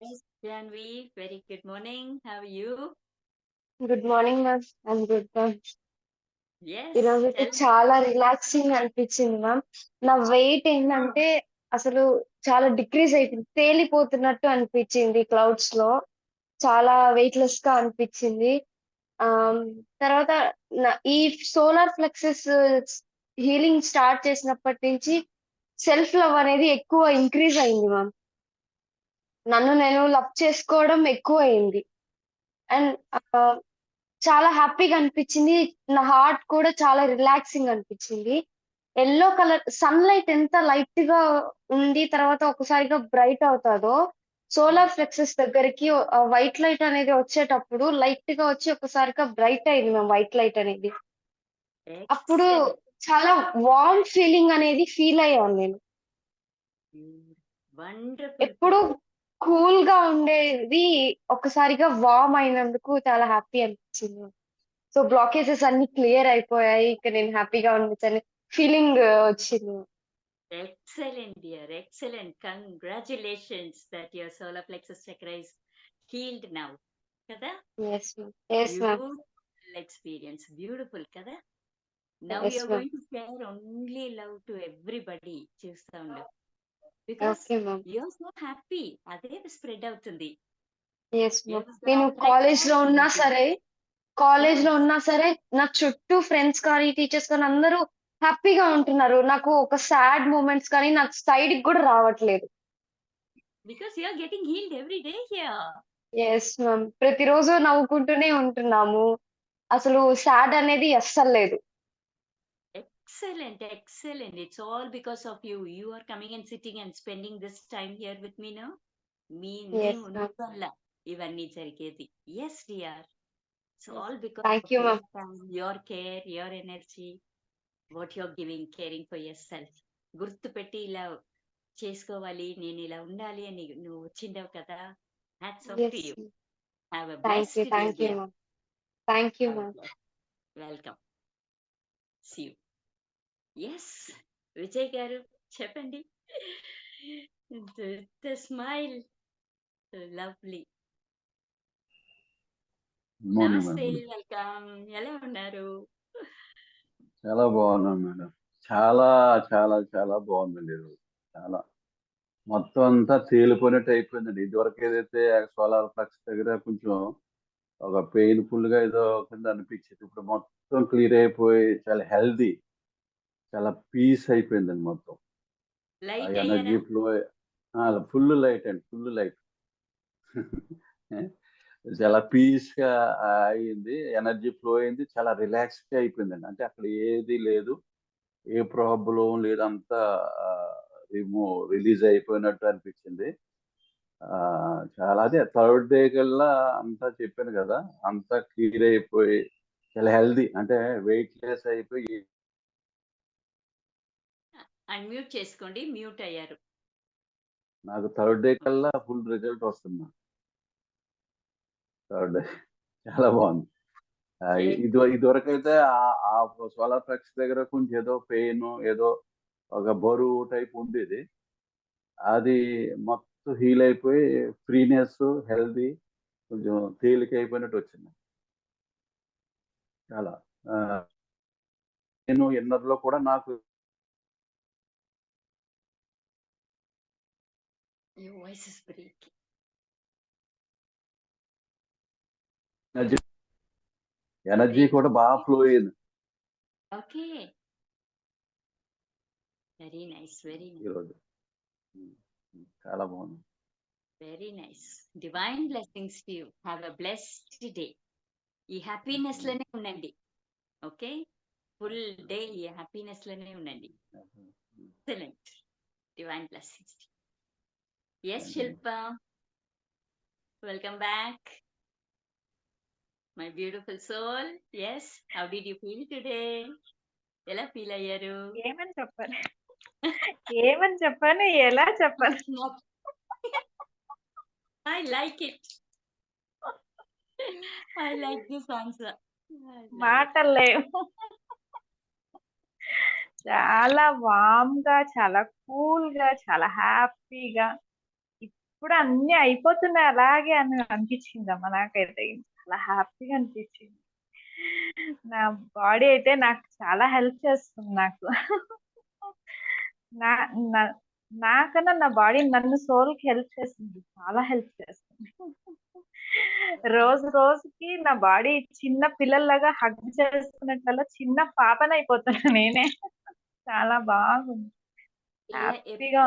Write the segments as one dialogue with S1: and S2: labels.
S1: Yes, Janvi, very good morning. How are you?
S2: Good morning ma'am I'm good ma'am
S1: Yes,
S2: ఈరోజు
S1: tell me.
S2: చాలా relaxing అనిపించింది ma'am నా weight ఏంటంటే అసలు చాలా డిక్రీజ్ అయిపోయింది తేలిపోతున్నట్టు అనిపించింది క్లౌడ్స్లో చాలా వెయిట్ లెస్గా అనిపించింది ఆమ్, తర్వాత నా- ఈ సోలార్ ఫ్లెక్సెస్ హీలింగ్ స్టార్ట్ చేసినప్పటి నుంచి సెల్ఫ్ లవ్ అనేది ఎక్కువ ఇంక్రీజ్ అయింది మ్యామ్ నన్ను నేను లవ్ చేసుకోవడం ఎక్కువ అయింది అండ్ చాలా హ్యాపీగా అనిపించింది. నా హార్ట్ కూడా చాలా రిలాక్సింగ్ అనిపించింది. ఎల్లో కలర్ సన్ లైట్ ఎంత లైట్గా ఉంది తర్వాత ఒకసారిగా బ్రైట్ అవుతాదో సోలార్ ఫ్లెక్సెస్ దగ్గరికి వైట్ లైట్ అనేది వచ్చేటప్పుడు లైట్గా వచ్చి ఒకసారిగా బ్రైట్ అయింది మ్యామ్ వైట్ లైట్ అనేది. అప్పుడు. చాలా వార్మ్ ఫీలింగ్ అనేది ఫీల్ అయ్యాను నేను. ఎప్పుడు కూల్గా ఉండేది ఒకసారిగా వార్మ్ అయినందుకు చాలా హ్యాపీ అనిపించింది సో బ్లాకేజెస్ అన్ని క్లియర్ అయిపోయాయి ఇక నేను హ్యాపీగా ఉండొచ్చని ఫీలింగ్ వచ్చింది
S1: Excellent, dear. Excellent. Congratulations that your solar plexus chakra is healed now. Kada?
S2: Yes yes ma'am
S1: Beautiful experience. Beautiful, kada? Now
S2: Yes,
S1: you're
S2: ma'am.
S1: going to share only love to everybody. చూస్తా ఉండు. You're so happy. అదే spread అవుతుంది.
S2: నేను కాలేజ్లో ఉన్నా. సరే
S1: కాలేజ్లో.
S2: ఉన్నా సరే నా చుట్టూ ఫ్రెండ్స్ కానీ టీచర్స్ కానీ అందరూ హ్యాపీగా ఉంటున్నారు నాకు ఒక సాడ్ మూమెంట్స్ కానీ నాకు సైడ్ కూడా రావట్లేదు
S1: you're getting healed every day here.
S2: Yes ma'am ప్రతిరోజు నవ్వుకుంటూనే ఉంటున్నాము అసలు సాడ్ అనేది అస్సలు లేదు
S1: Excellent, excellent. It's all because of you. You are coming and sitting and spending this time here with me now. మీ నీ
S2: Yes, ma'am.
S1: ఉన్నత వల్ల ఇవన్నీ జరిగేది. Yes dear so all because
S2: Thank you, ma'am.
S1: Your care your energy what your giving caring for yourself గుర్తు పెట్టి ఇలా చేసుకోవాలి నేను ఇలా ఉండాలి అని నువ్వు వచ్చిండవు కదా. Hats
S2: off to
S1: you
S2: have thank you thank you you
S1: welcome C S Vijay గారు చెప్పండి. The smile. లవ్లీ. నమస్తే వెల్కమ్. ఎలా ఉన్నారు?
S3: చాలా బాగున్నాను మేడం చాలా చాలా చాలా బాగుందండి ఈరోజు. చాలా. మొత్తం అంతా తేలిపోయినట్టు అయిపోయిందండి. ఇదివరకు ఏదైతే సోలార్ ఫ్లక్స్ దగ్గర కొంచెం ఒక పెయిన్ఫుల్గా ఏదో కింద అనిపించేది ఇప్పుడు మొత్తం క్లియర్ అయిపోయి చాలా హెల్దీ చాలా పీస్ అయిపోయిందండి మొత్తం. Light
S1: energy
S3: flow full light అండి ఫుల్ లైట్. చాలా పీస్గా అయింది ఎనర్జీ ఫ్లో అయింది చాలా రిలాక్స్గా అయిపోయిందండి. అంటే అక్కడ ఏది లేదు ఏ ప్రాబ్లం లేదు అంతా రిమూవ్ రిలీజ్ అయిపోయినట్టు అనిపించింది. ఆ, చాలా అదే థర్డ్ డే కల్లా అంతా చెప్పాను కదా అంతా క్లియర్ అయిపోయి చాలా హెల్దీ అంటే వెయిట్ లెస్ అయిపోయి
S1: అన్మ్యూట్ చేసుకోండి మ్యూట్ అయ్యారు.
S3: నాకు థర్డ్ డే కల్లా ఫుల్ రిజల్ట్ వస్తుంది. థర్డ్ డే చాలా బాగుంది. ఇది ఇదివరకు అయితే ఆ సోలార్ ఫ్లెక్స్ దగ్గర కొంచెం ఏదో పెయిన్ ఏదో ఒక బరువు టైప్ ఉండేది. అది మొత్తం హీల్ అయిపోయి ఫ్రీనెస్ హెల్దీ కొంచెం తేలిక అయిపోయినట్టు వచ్చింది. చాలా. నేను ఇన్నర్లో కూడా నాకు
S1: బ్రేక్
S3: ఎనర్జీ ఎనర్జీ కూడా బాగా ఫ్లో అయ్యింది
S1: ఓకే వెరీ నైస్ వెరీ
S3: ఈరోజు చాలా బాగుంది
S1: very nice divine blessings to you have a blessed day ఈ హ్యాపీనెస్లోనే ఉండండి ఓకే ఫుల్ డే ఈ హ్యాపీనెస్లోనే ఉండండి excellent divine
S3: blessings yes.
S1: Shilpa welcome back my beautiful soul yes how did you feel today ఎలా ఫీల్ అయ్యారు?
S4: ఏమని చెప్పాలి ఏమని చెప్పాను? ఎలా చెప్పాలి
S1: I like it I like this answer
S4: మాటలు లేవు చాలా వామ్గా చాలా కూల్గా చాలా హ్యాపీగా ఎప్పుడు అన్ని అయిపోతున్నాయి అలాగే అని అనిపించిందమ్మా నాకైతే. చాలా హ్యాపీగా అనిపించింది. నా బాడీ అయితే నాకు చాలా హెల్ప్ చేస్తుంది నాకు. నా నాకన్నా నా బాడీ నన్ను సోల్కి హెల్ప్ చేస్తుంది. చాలా హెల్ప్ చేస్తుంది. రోజు రోజుకి నా బాడీ చిన్న పిల్లల్లాగా హగ్ చేసుకున్నట్లల్లా చిన్న పాపన అయిపోతున్నా నేనే. చాలా బాగుంది. హ్యాపీగా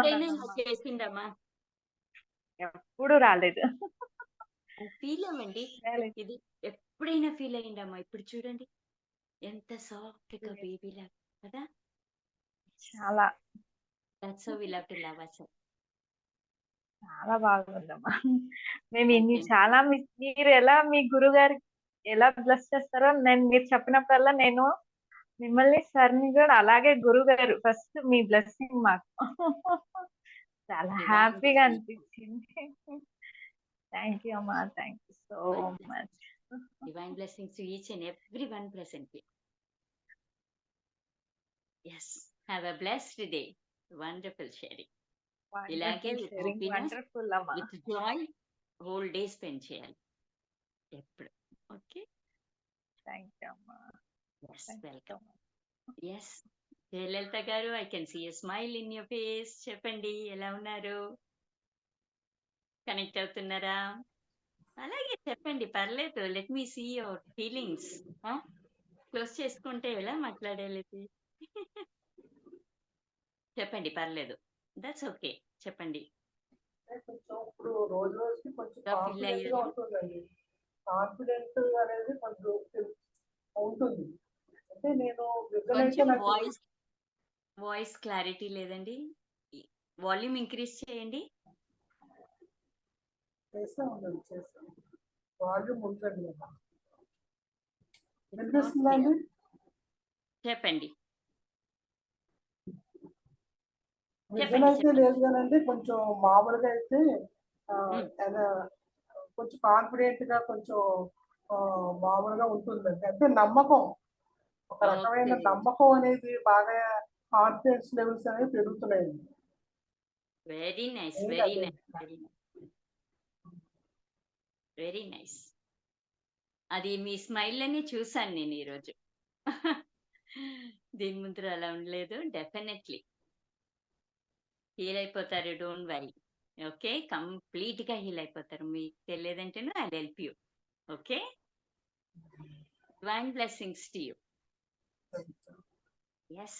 S1: చేసిందమ్మా
S4: ఎప్పుడు రాలేదు.
S1: ఫీల్ అవ్వండి ఇది ఎప్పుడైనా ఫీల్ అయ్యిందమ్మా ఇప్పుడు చూడండి. ఎంత సాఫ్ట్గా బేబీ లాగా కదా?
S4: చాలా.
S1: That's we love to love
S4: చాలా బాగుందమ్మా. మేము ఇన్ని. చాలా మీరు ఎలా మీ గురుగారు ఎలా బ్లెస్ చేస్తారో నేను మీరు చెప్పినప్పుడల్లా నేను మిమ్మల్ని సార్ని కూడా అలాగే గురువు గారు ఫస్ట్ మీ బ్లెస్సింగ్ మాకు. చాలా
S1: Divine
S4: హ్యాపీగా
S1: blessing.
S4: అనిపించింది థ్యాంక్ యూ అమ్మా thank you so
S1: Divine
S4: much
S1: divine blessings to each and every one present yes have a blessed day wonderful sharing ఇలాగే with happiness,
S4: వండర్ఫుల్ అమ్మా
S1: with joy whole day spend చేయాలి ఎప్పుడు okay
S4: thank you అమ్మా
S1: yes
S4: Thank you so
S1: welcome
S4: much.
S1: Yes Jayalalitha గారు I can see smile in your face. చెప్పండి ఎలా ఉన్నారు? Connect అవుతున్నారా? అలాగే చెప్పండి పర్లేదు. Let me see your feelings close చేసుకుంటే ఎలా మాట్లాడాలి చెప్పండి పర్లేదు. దట్స్ ఓకే చెప్పండి.
S5: కాన్ఫిడెంట్ అనేది కొంచెం ఉంటుంది. అంటే నేను
S1: వాయిస్ వాయిస్ క్లారిటీ లేదండి. వాల్యూమ్ ఇంక్రీజ్ చేయండి.
S5: ఉంటుంది
S1: చెప్పండి. చెప్పండి.
S5: లేదు కానండి కొంచెం మామూలుగా అయితే కొంచెం కాన్ఫిడెంట్గా కొంచెం మామూలుగా ఉంటుందండి. అంటే నమ్మకం. ఒక రకమైన. నమ్మకం అనేది బాగా కాన్ఫిడెన్స్ లెవెల్స్ అనేవి పెరుగుతున్నాయండి very
S1: nice
S5: very?
S1: Nice very nice very nice అది మీ స్మైల్ అని చూసాను నేను ఈరోజు. దీని ముందు అలా ఉండలేదు డెఫినెట్లీ హీల్ అయిపోతారు డోంట్ వరీ ఓకే కంప్లీట్గా హీల్ అయిపోతారు. మీకు తెలియదంటే I help you okay divine blessings to you yes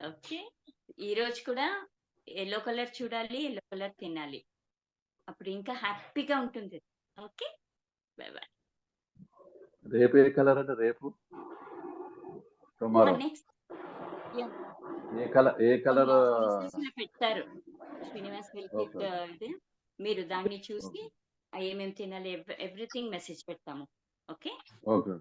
S1: okay. ఈ రోజు కూడా ఎల్లో కలర్ చూడాలి ఎల్లో కలర్ తినాలి. అప్పుడు ఇంకా హ్యాపీగా ఉంటుంది. ఓకే. బాయ్ బాయ్
S3: రేపు ఏ కలర్ అంటే రేపు? టుమారో.
S1: నెక్స్ట్
S3: ఏ కలర్ ఏ కలర్?
S1: పెట్టారు. శ్రీనివాస్. ఇది మీరు దాన్ని చూసి ఏమేమి తినాలి ఎవ్రీథింగ్ మెసేజ్ పెడతాము. ఓకే?
S3: ఓకే